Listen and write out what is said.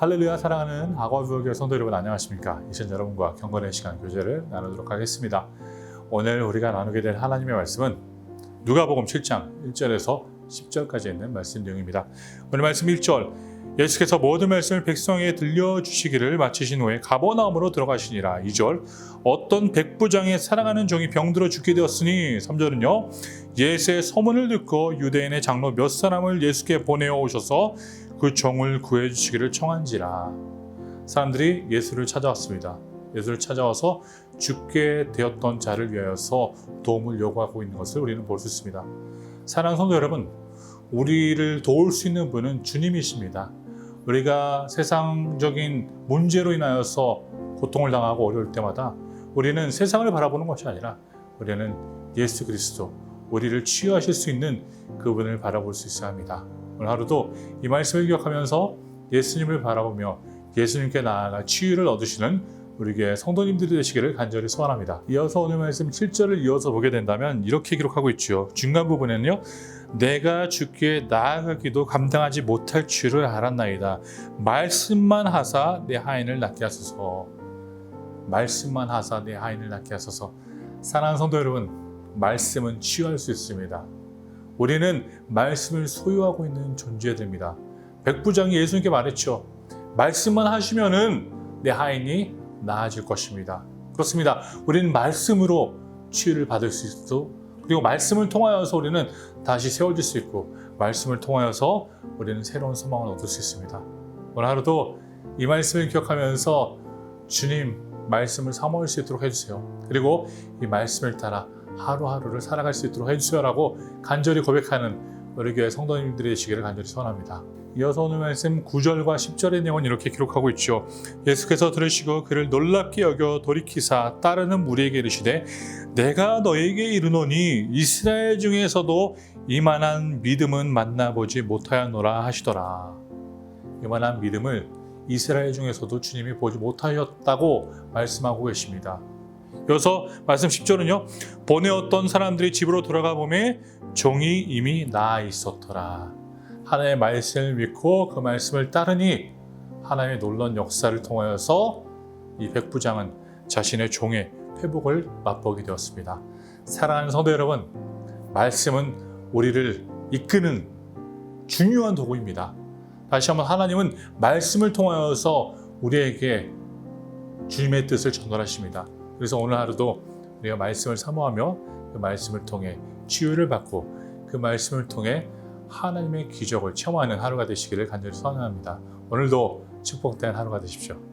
할렐루야 사랑하는 아과부교회 성도 여러분 안녕하십니까? 이신 여러분과 경건의 시간 교제를 나누도록 하겠습니다. 오늘 우리가 나누게 될 하나님의 말씀은 누가복음 7장 1절에서 10절까지 있는 말씀 내용입니다. 오늘 말씀 1절 예수께서 모든 말씀을 백성에게 들려주시기를 마치신 후에 가버나움으로 들어가시니라 2절 어떤 백부장의 사랑하는 종이 병들어 죽게 되었으니 3절은요 예수의 소문을 듣고 유대인의 장로 몇 사람을 예수께 보내어 오셔서 그 종을 구해 주시기를 청한지라 사람들이 예수를 찾아왔습니다. 예수를 찾아와서 죽게 되었던 자를 위하여서 도움을 요구하고 있는 것을 우리는 볼 수 있습니다. 사랑하는 성도 여러분, 우리를 도울 수 있는 분은 주님이십니다. 우리가 세상적인 문제로 인하여서 고통을 당하고 어려울 때마다 우리는 세상을 바라보는 것이 아니라 우리는 예수 그리스도, 우리를 치유하실 수 있는 그분을 바라볼 수 있어야 합니다. 오늘 하루도 이 말씀을 기억하면서 예수님을 바라보며 예수님께 나아가 치유를 얻으시는 우리 교회 성도님들이 되시기를 간절히 소원합니다. 이어서 오늘 말씀 7절을 이어서 보게 된다면 이렇게 기록하고 있죠. 중간 부분에는요. 내가 주께 나아가기도 감당하지 못할 줄을 알았나이다. 말씀만 하사 내 하인을 낫게 하소서. 말씀만 하사 내 하인을 낫게 하소서. 사랑하는 성도 여러분, 말씀은 치유할 수 있습니다. 우리는 말씀을 소유하고 있는 존재들입니다. 백부장이 예수님께 말했죠. 말씀만 하시면은 내 하인이 나아질 것입니다. 그렇습니다. 우리는 말씀으로 치유를 받을 수 있고 그리고 말씀을 통하여서 우리는 다시 세워질 수 있고 말씀을 통하여서 우리는 새로운 소망을 얻을 수 있습니다. 오늘 하루도 이 말씀을 기억하면서 주님 말씀을 사모할 수 있도록 해주세요. 그리고 이 말씀을 따라 하루하루를 살아갈 수 있도록 해주세요라고 간절히 고백하는 우리 교회 성도님들이 되시기를 간절히 소원합니다. 이어서 오늘 말씀 9절과 10절의 내용은 이렇게 기록하고 있죠. 예수께서 들으시고 그를 놀랍게 여겨 돌이키사 따르는 무리에게 이르시되 내가 너에게 이르노니 이스라엘 중에서도 이만한 믿음은 만나보지 못하였노라 하시더라. 이만한 믿음을 이스라엘 중에서도 주님이 보지 못하였다고 말씀하고 계십니다. 여기서 말씀 10절은요. 보내었던 사람들이 집으로 돌아가 보매 종이 이미 나아 있었더라. 하나님의 말씀을 믿고 그 말씀을 따르니 하나님의 놀라운 역사를 통하여서 이 백부장은 자신의 종의 회복을 맛보게 되었습니다. 사랑하는 성도 여러분, 말씀은 우리를 이끄는 중요한 도구입니다. 다시 한번 하나님은 말씀을 통하여서 우리에게 주님의 뜻을 전달하십니다. 그래서 오늘 하루도 우리가 말씀을 사모하며 그 말씀을 통해 치유를 받고 그 말씀을 통해 하나님의 기적을 체험하는 하루가 되시기를 간절히 소원합니다. 오늘도 축복된 하루가 되십시오.